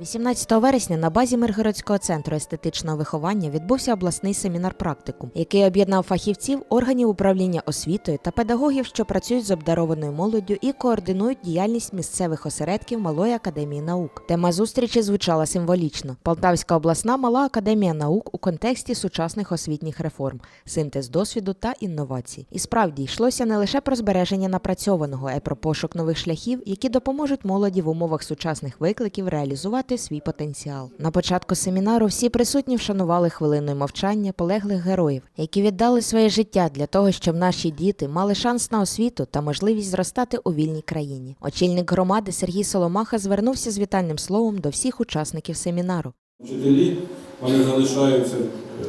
18 вересня на базі Миргородського центру естетичного виховання відбувся обласний семінар практикум, який об'єднав фахівців органів управління освітою та педагогів, що працюють з обдарованою молоддю і координують діяльність місцевих осередків Малої академії наук. Тема зустрічі звучала символічно: Полтавська обласна мала академія наук у контексті сучасних освітніх реформ, синтез досвіду та інновацій. І справді йшлося не лише про збереження напрацьованого, а й про пошук нових шляхів, які допоможуть молоді в умовах сучасних викликів реалізувати свій потенціал. На початку семінару всі присутні вшанували хвилиною мовчання полеглих героїв, які віддали своє життя для того, щоб наші діти мали шанс на освіту та можливість зростати у вільній країні. Очільник громади Сергій Соломаха звернувся з вітальним словом до всіх учасників семінару. Вчителі вони залишаються е,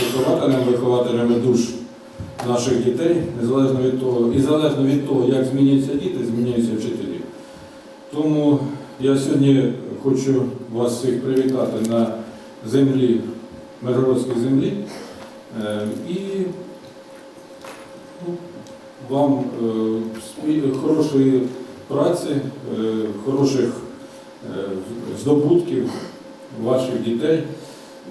вихователями, вихователями душ наших дітей, незалежно від того, і залежно від того, як змінюються діти, змінюються вчителі. Тому я сьогодні хочу вас всіх привітати на землі, Миргородській землі. Е, І ну, вам е, хорошої праці, е, хороших здобутків ваших дітей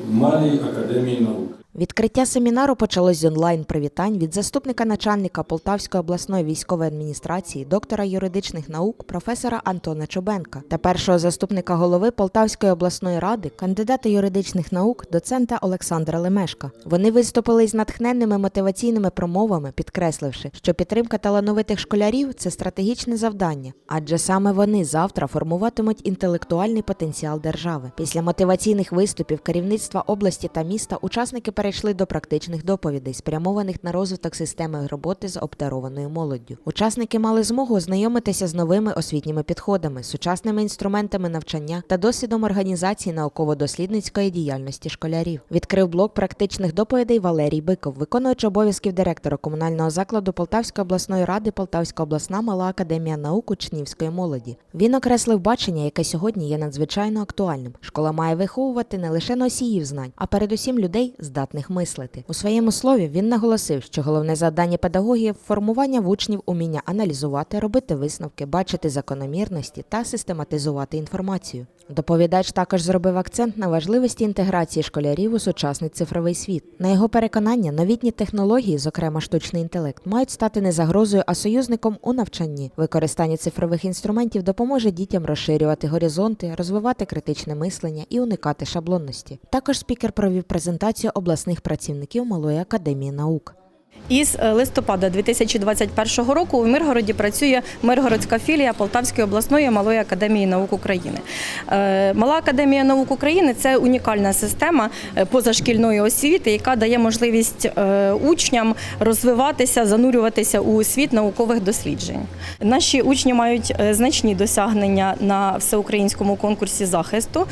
в Малій академії наук. Відкриття семінару почалось з онлайн привітань від заступника начальника Полтавської обласної військової адміністрації, доктора юридичних наук, професора Антона Чобенка та першого заступника голови Полтавської обласної ради, кандидата юридичних наук, доцента Олександра Лемешка. Вони виступили з натхненними мотиваційними промовами, підкресливши, що підтримка талановитих школярів це стратегічне завдання, адже саме вони завтра формуватимуть інтелектуальний потенціал держави. Після мотиваційних виступів керівництва області та міста учасники перейшли до практичних доповідей, спрямованих на розвиток системи роботи з обдарованою молоддю. Учасники мали змогу ознайомитися з новими освітніми підходами, сучасними інструментами навчання та досвідом організації науково-дослідницької діяльності школярів. Відкрив блок практичних доповідей Валерій Биков, виконуючи обов'язків директора комунального закладу Полтавської обласної ради Полтавська обласна мала академія наук учнівської молоді. Він окреслив бачення, яке сьогодні є надзвичайно актуальним. Школа має виховувати не лише носіїв знань, а передусім людей, здатних мислити. У своєму слові він наголосив, що головне завдання педагогів формування в учнів уміння аналізувати, робити висновки, бачити закономірності та систематизувати інформацію. Доповідач також зробив акцент на важливості інтеграції школярів у сучасний цифровий світ. На його переконання, новітні технології, зокрема штучний інтелект, мають стати не загрозою, а союзником у навчанні. Використання цифрових інструментів допоможе дітям розширювати горизонти, розвивати критичне мислення і уникати шаблонності. Також спікер провів презентацію обласних працівників Малої академії наук. Із е, листопада 2021 року у Миргороді працює Миргородська філія Полтавської обласної малої академії наук України. Е, Мала академія наук України це унікальна система е, позашкільної освіти, яка дає можливість учням розвиватися, занурюватися у світ наукових досліджень. Наші учні мають значні досягнення на всеукраїнському конкурсі захисту.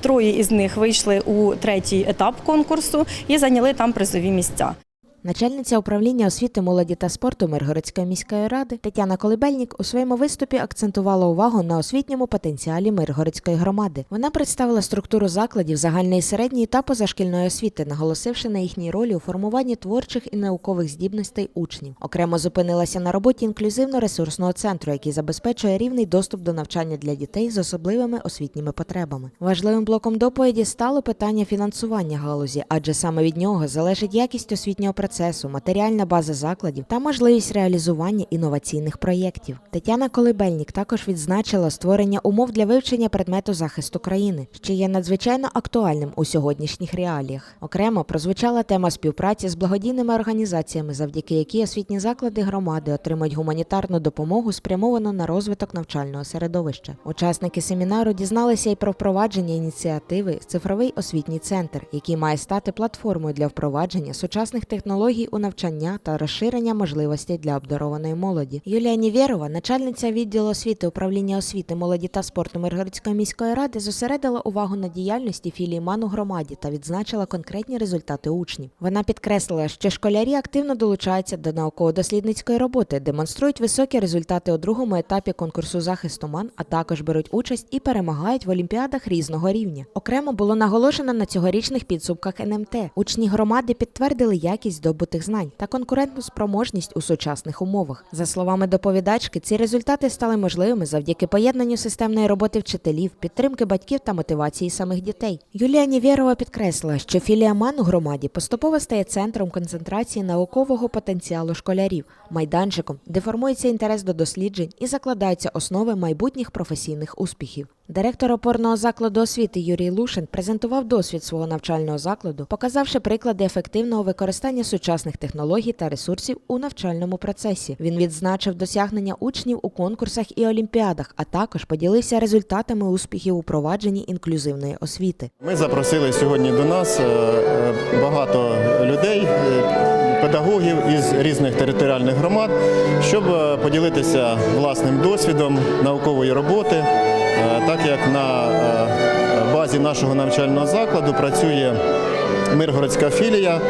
Троє із них вийшли у третій етап конкурсу і зайняли там призові місця. Начальниця управління освіти, молоді та спорту Миргородської міської ради Тетяна Колибельник у своєму виступі акцентувала увагу на освітньому потенціалі Миргородської громади. Вона представила структуру закладів загальної середньої та позашкільної освіти, наголосивши на їхній ролі у формуванні творчих і наукових здібностей учнів. Окремо зупинилася на роботі інклюзивно-ресурсного центру, який забезпечує рівний доступ до навчання для дітей з особливими освітніми потребами. Важливим блоком доповіді стало питання фінансування галузі, адже саме від нього залежить якість освітнього процесу, матеріальна база закладів та можливість реалізування інноваційних проєктів. Тетяна Колибельник також відзначила створення умов для вивчення предмету захисту країни, що є надзвичайно актуальним у сьогоднішніх реаліях. Окремо прозвучала тема співпраці з благодійними організаціями, завдяки якій освітні заклади громади отримують гуманітарну допомогу, спрямовану на розвиток навчального середовища. Учасники семінару дізналися й про впровадження ініціативи Цифровий освітній центр, який має стати платформою для впровадження сучасних технологій у навчання та розширення можливостей для обдарованої молоді. Юлія Нівєрова, начальниця відділу освіти управління освіти, молоді та спорту Миргородської міської ради, зосередила увагу на діяльності філії МАН у громаді та відзначила конкретні результати учнів. Вона підкреслила, що школярі активно долучаються до науково-дослідницької роботи, демонструють високі результати у другому етапі конкурсу захисту МАН, а також беруть участь і перемагають в олімпіадах різного рівня. Окремо було наголошено на цьогорічних підсумках НМТ. Учні громади підтвердили якість здобутих знань та конкурентну спроможність у сучасних умовах. За словами доповідачки, ці результати стали можливими завдяки поєднанню системної роботи вчителів, підтримки батьків та мотивації самих дітей. Юлія Нівєрова підкреслила, що філія МАН у громаді поступово стає центром концентрації наукового потенціалу школярів, майданчиком, де формується інтерес до досліджень і закладаються основи майбутніх професійних успіхів. Директор опорного закладу освіти Юрій Лушин презентував досвід свого навчального закладу, показавши приклади ефективного використання сучасних технологій та ресурсів у навчальному процесі. Він відзначив досягнення учнів у конкурсах і олімпіадах, а також поділився результатами успіхів у провадженні інклюзивної освіти. Ми запросили сьогодні до нас е, е, багато людей, е, педагогів із різних територіальних громад, щоб поділитися власним досвідом наукової роботи, так як на е, базі нашого навчального закладу працює Миргородська філія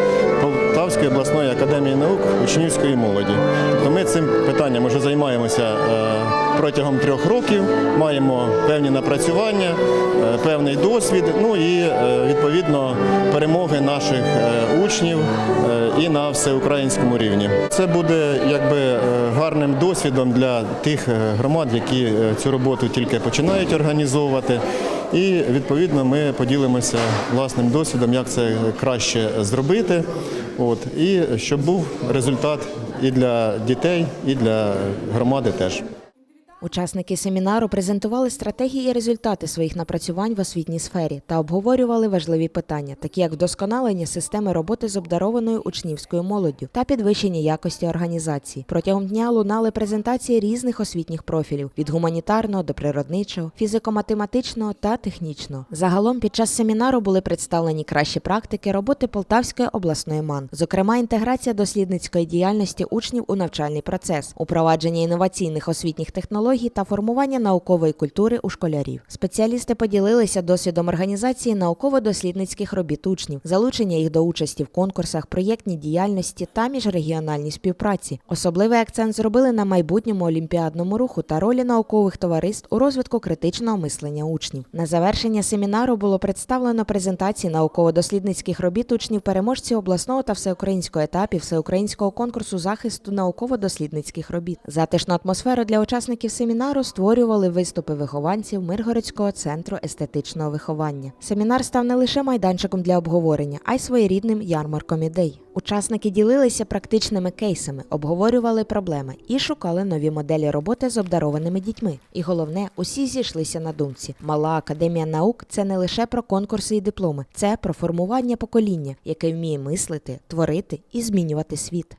Полтавської обласної академії наук учнівської молоді. Тобто ми цим питанням вже займаємося е, протягом трьох років, маємо певні напрацювання, е, певний досвід, ну і е, відповідно перемоги наших учнів і на всеукраїнському рівні. Це буде якби гарним досвідом для тих громад, які цю роботу тільки починають організовувати. І відповідно ми поділимося власним досвідом, як це краще зробити. От і щоб був результат і для дітей, і для громади теж. Учасники семінару презентували стратегії і результати своїх напрацювань в освітній сфері та обговорювали важливі питання, такі як вдосконалення системи роботи з обдарованою учнівською молоддю та підвищення якості організації. Протягом дня лунали презентації різних освітніх профілів від гуманітарного до природничого, фізико-математичного та технічного. Загалом під час семінару були представлені кращі практики роботи Полтавської обласної МАН, зокрема інтеграція дослідницької діяльності учнів у навчальний процес, упровадження інноваційних освітніх технологій та формування наукової культури у школярів. Спеціалісти поділилися досвідом організації науково-дослідницьких робіт учнів, залучення їх до участі в конкурсах, проєктній діяльності та міжрегіональній співпраці. Особливий акцент зробили на майбутньому олімпіадному руху та ролі наукових товариств у розвитку критичного мислення учнів. На завершення семінару було представлено презентації науково-дослідницьких робіт учнів переможців обласного та всеукраїнського етапів всеукраїнського конкурсу захисту науково-дослідницьких робіт. Затишну атмосферу для учасників семінару створювали виступи вихованців Миргородського центру естетичного виховання. Семінар став не лише майданчиком для обговорення, а й своєрідним ярмарком ідей. Учасники ділилися практичними кейсами, обговорювали проблеми і шукали нові моделі роботи з обдарованими дітьми. І головне, усі зійшлися на думці. Мала академія наук це не лише про конкурси і дипломи, це про формування покоління, яке вміє мислити, творити і змінювати світ.